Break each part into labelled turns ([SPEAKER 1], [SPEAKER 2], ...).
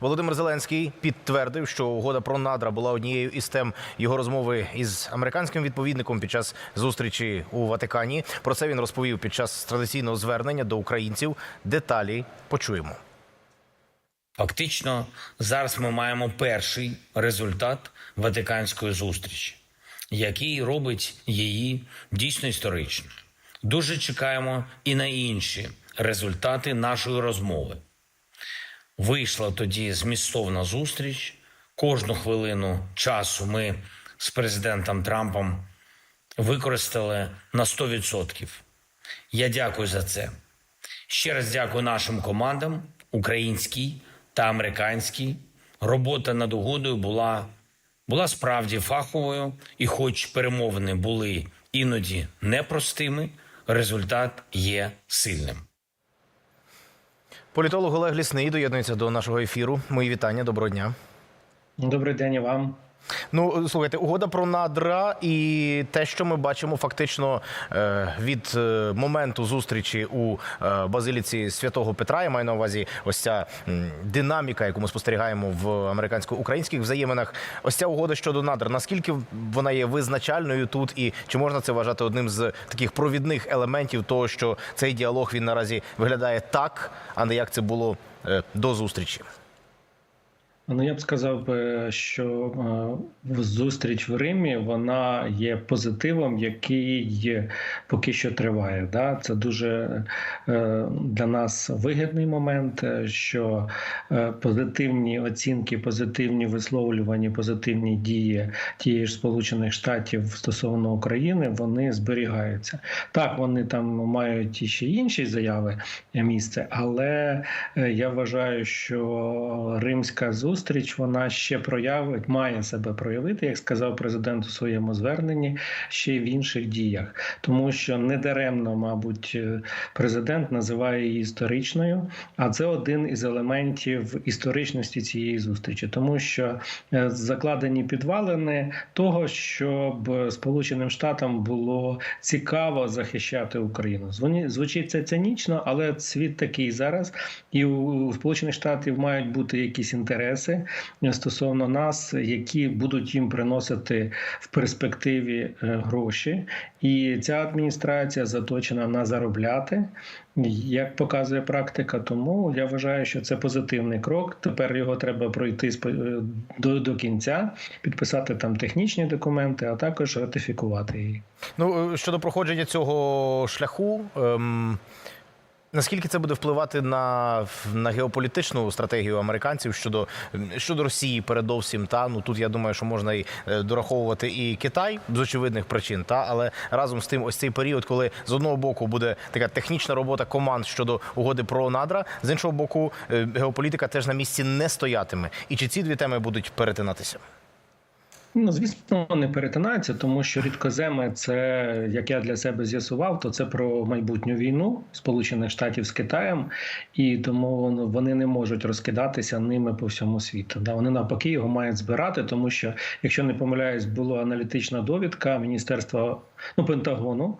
[SPEAKER 1] Володимир Зеленський підтвердив, що угода про надра була однією із тем його розмови із американським відповідником під час зустрічі у Ватикані. Про це він розповів під час традиційного звернення до українців. Деталі почуємо.
[SPEAKER 2] Фактично, зараз ми маємо перший результат Ватиканської зустрічі, який робить її дійсно історичною. Дуже чекаємо і на інші результати нашої розмови. Вийшла тоді змістовна зустріч. Кожну хвилину часу ми з президентом Трампом використали на 100%. Я дякую за це. Ще раз дякую нашим командам, українській та американській. Робота над угодою була, була справді фаховою, і, хоч перемовини були іноді непростими, результат є сильним.
[SPEAKER 1] Політолог Олег Лісний доєднується до нашого ефіру. Мої вітання. Доброго дня.
[SPEAKER 3] Добрий день і вам.
[SPEAKER 1] Ну, слухайте, угода про надра і те, що ми бачимо фактично е, від е, моменту зустрічі у е, базиліці святого Петра. Я маю на увазі ось ця динаміка, яку ми спостерігаємо в американсько-українських взаєминах. Ось ця угода щодо надр. Наскільки вона є визначальною тут, і чи можна це вважати одним з таких провідних елементів того, що цей діалог він наразі виглядає так, а не як це було до зустрічі?
[SPEAKER 3] Ну я б сказав, що е, зустріч в Римі вона є позитивом, який поки що триває. Да? Це дуже е, для нас вигідний момент, е, що позитивні оцінки, позитивні висловлювання, позитивні дії тієї ж Сполучених Штатів стосовно України вони зберігаються. Так, вони там мають і ще інші заяви місце, але я вважаю, що римська зустріч вона ще проявить, має себе проявити, як сказав президент у своєму зверненні, ще й в інших діях, тому що недаремно, мабуть, е, президент називає її історичною, а це один із елементів історичності цієї зустрічі, тому що е, закладені підвалини того, щоб Сполученим Штатам було цікаво захищати Україну. Звучить це цинічно, але світ такий зараз, і у Сполучених Штатів мають бути якісь інтереси стосовно нас, які будуть їм приносити в перспективі е, гроші. І ця адміністрація заточена на заробляти, як показує практика. Тому я вважаю, що це позитивний крок. Тепер його треба пройти е, до, до кінця, підписати там технічні документи, а також ратифікувати її.
[SPEAKER 1] Ну е, щодо проходження цього шляху. Ем... Наскільки це буде впливати на, на геополітичну стратегію американців щодо, щодо Росії, передовсім та ну тут я думаю, що можна і е, дораховувати і Китай з очевидних причин, та але разом з тим, ось цей період, коли з одного боку буде така технічна робота команд щодо угоди про надра, з іншого боку, е, геополітика теж на місці не стоятиме. І чи ці дві теми будуть перетинатися?
[SPEAKER 3] Ну, звісно, не перетинаються, тому що рідкоземи, це як я для себе з'ясував, то це про майбутню війну Сполучених Штатів з Китаєм, і тому вони не можуть розкидатися ними по всьому світу. Да, вони навпаки його мають збирати, тому що, якщо не помиляюсь, була аналітична довідка Міністерства ну, Пентагону,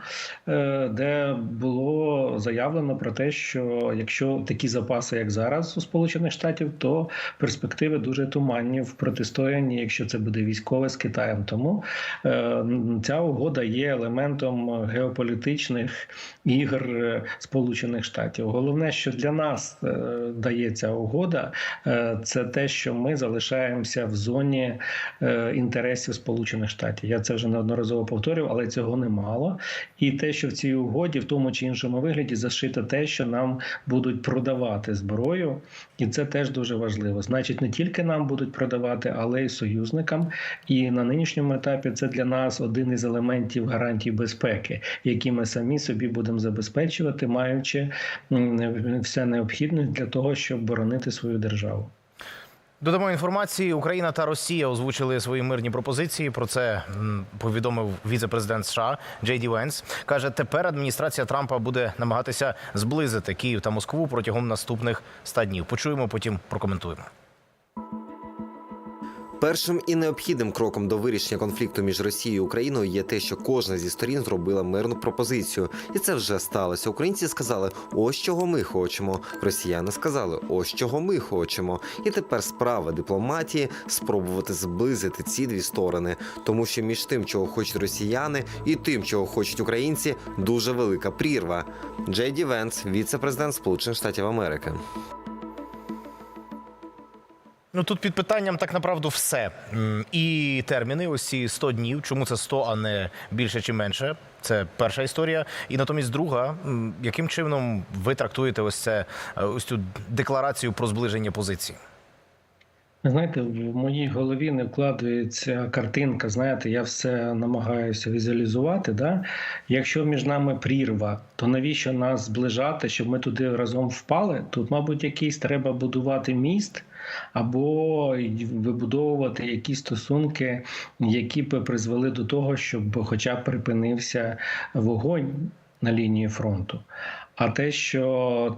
[SPEAKER 3] е, де було заявлено про те, що якщо такі запаси, як зараз у Сполучених Штатів, то перспективи дуже туманні в протистоянні, якщо це буде військове з Китаєм. Тому е, ця угода є елементом геополітичних ігор е, Сполучених Штатів. Головне, що для нас е, дає ця угода, це те, що ми залишаємося в зоні інтересів Сполучених Штатів. Я це вже неодноразово повторював, але цього немало. І те, що в цій угоді, в тому чи іншому вигляді, зашито те, що нам будуть продавати зброю, і це теж дуже важливо. Значить, не тільки нам будуть продавати, але й союзникам. І на нинішньому етапі це для нас один із елементів гарантій безпеки, які ми самі собі будемо забезпечувати, маючи все необхідне для того, щоб боронити свою державу.
[SPEAKER 1] Додамо інформації. Україна та Росія озвучили свої мирні пропозиції. Про це повідомив віце-президент США Джей Ді Венс. каже, тепер адміністрація Трампа буде намагатися зблизити Київ та Москву протягом наступних 100 днів. Почуємо, потім прокоментуємо.
[SPEAKER 4] Першим і необхідним кроком до вирішення конфлікту між Росією і Україною є те, що кожна зі сторін зробила мирну пропозицію, і це вже сталося. Українці сказали, ось чого ми хочемо. Росіяни сказали, ось чого ми хочемо. І тепер справа дипломатії спробувати зблизити ці дві сторони, тому що між тим, чого хочуть росіяни, і тим, чого хочуть українці, дуже велика прірва. Джей Ді Венс, віце-президент Сполучених Штатів Америки.
[SPEAKER 1] Ну тут під питанням так направду все. І терміни, ось ці 100 днів. Чому це 100, а не більше чи менше? Це перша історія. І натомість друга, яким чином ви трактуєте ось це е, ось цю декларацію про зближення позицій?
[SPEAKER 3] Знаєте, в моїй голові не вкладається картинка. Знаєте, я все намагаюся візуалізувати. Да? Якщо між нами прірва, то навіщо нас зближати, щоб ми туди разом впали? Тут, мабуть, якийсь треба будувати міст або вибудовувати якісь стосунки, які б призвели до того, щоб хоча б припинився вогонь на лінії фронту. А те, що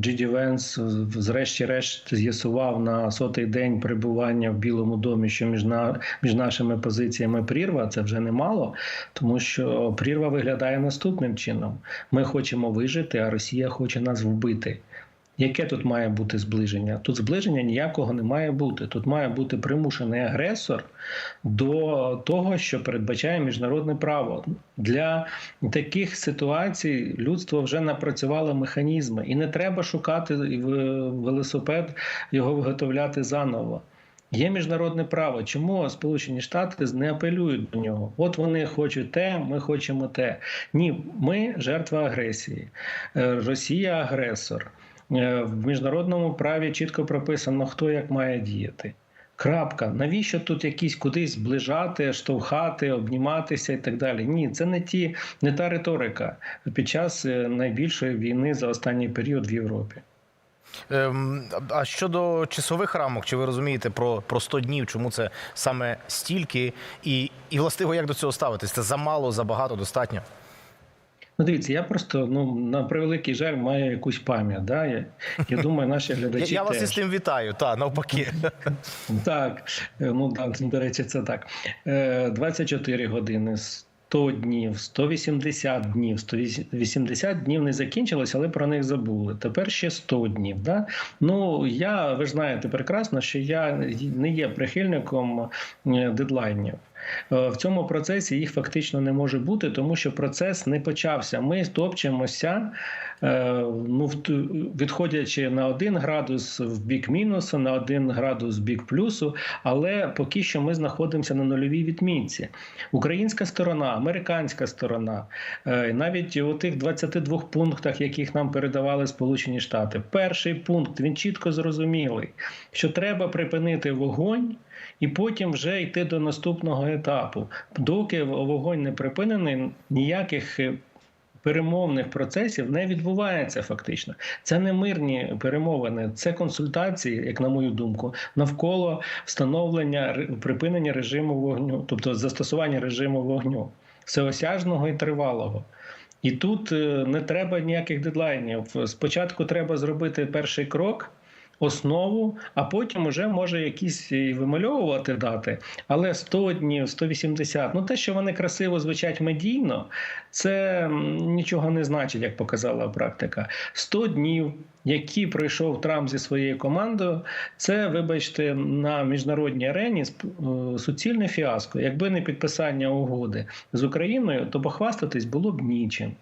[SPEAKER 3] Джиді Венс зрешті-решт з'ясував на сотий день перебування в Білому домі, що між, на, між нашими позиціями прірва, це вже немало, тому що прірва виглядає наступним чином: ми хочемо вижити, а Росія хоче нас вбити. Яке тут має бути зближення? Тут зближення ніякого не має бути. Тут має бути примушений агресор до того, що передбачає міжнародне право. Для таких ситуацій людство вже напрацювало механізми, і не треба шукати велосипед, його виготовляти заново. Є міжнародне право. Чому Сполучені Штати не апелюють до нього? От вони хочуть те, ми хочемо те. Ні, ми жертва агресії. Е, Росія агресор. Е, В міжнародному праві чітко прописано, хто як має діяти. Крапка. Навіщо тут якісь кудись зближати, штовхати, обніматися і так далі? Ні, це не ті, не та риторика під час е, найбільшої війни за останній період в Європі.
[SPEAKER 1] Ем, а щодо часових рамок, чи ви розумієте про, про 100 днів, чому це саме стільки? І, і властиво, як до цього ставитись? Це замало, забагато, достатньо?
[SPEAKER 3] Ну, дивіться, я просто ну на превеликий жаль маю якусь пам'ять. Да? Я, я думаю, наші глядачі
[SPEAKER 1] я вас із тим вітаю, та навпаки.
[SPEAKER 3] Так, е, ну так, до речі, це так. Е, 24 години, 100 днів, 180 днів, 180 днів не закінчилось, але про них забули. Тепер ще 100 днів. Да? Ну, я, ви ж знаєте прекрасно, що я не є прихильником е, дедлайнів. Е, В цьому процесі їх фактично не може бути, тому що процес не почався. Ми топчемося, е, ну, відходячи на один градус в бік мінусу, на один градус в бік плюсу, але поки що ми знаходимося на нульовій відмінці. Українська сторона, американська сторона, е, навіть у тих 22 пунктах, яких нам передавали Сполучені Штати, перший пункт він чітко зрозумілий, що треба припинити вогонь. І потім вже йти до наступного етапу. Доки вогонь не припинений, ніяких е, перемовних процесів не відбувається фактично. Це не мирні перемовини, це консультації, як на мою думку, навколо встановлення припинення режиму вогню, тобто застосування режиму вогню, всеосяжного і тривалого. І тут е, не треба ніяких дедлайнів. Спочатку треба зробити перший крок основу, а потім уже може якісь і вимальовувати дати. Але 100 днів, 180, ну те, що вони красиво звучать медійно, це нічого не значить, як показала практика. 100 днів, які пройшов Трамп зі своєю командою, це, вибачте, на міжнародній арені е, суцільне фіаско. Якби не підписання угоди з Україною, то похвастатись було б нічим.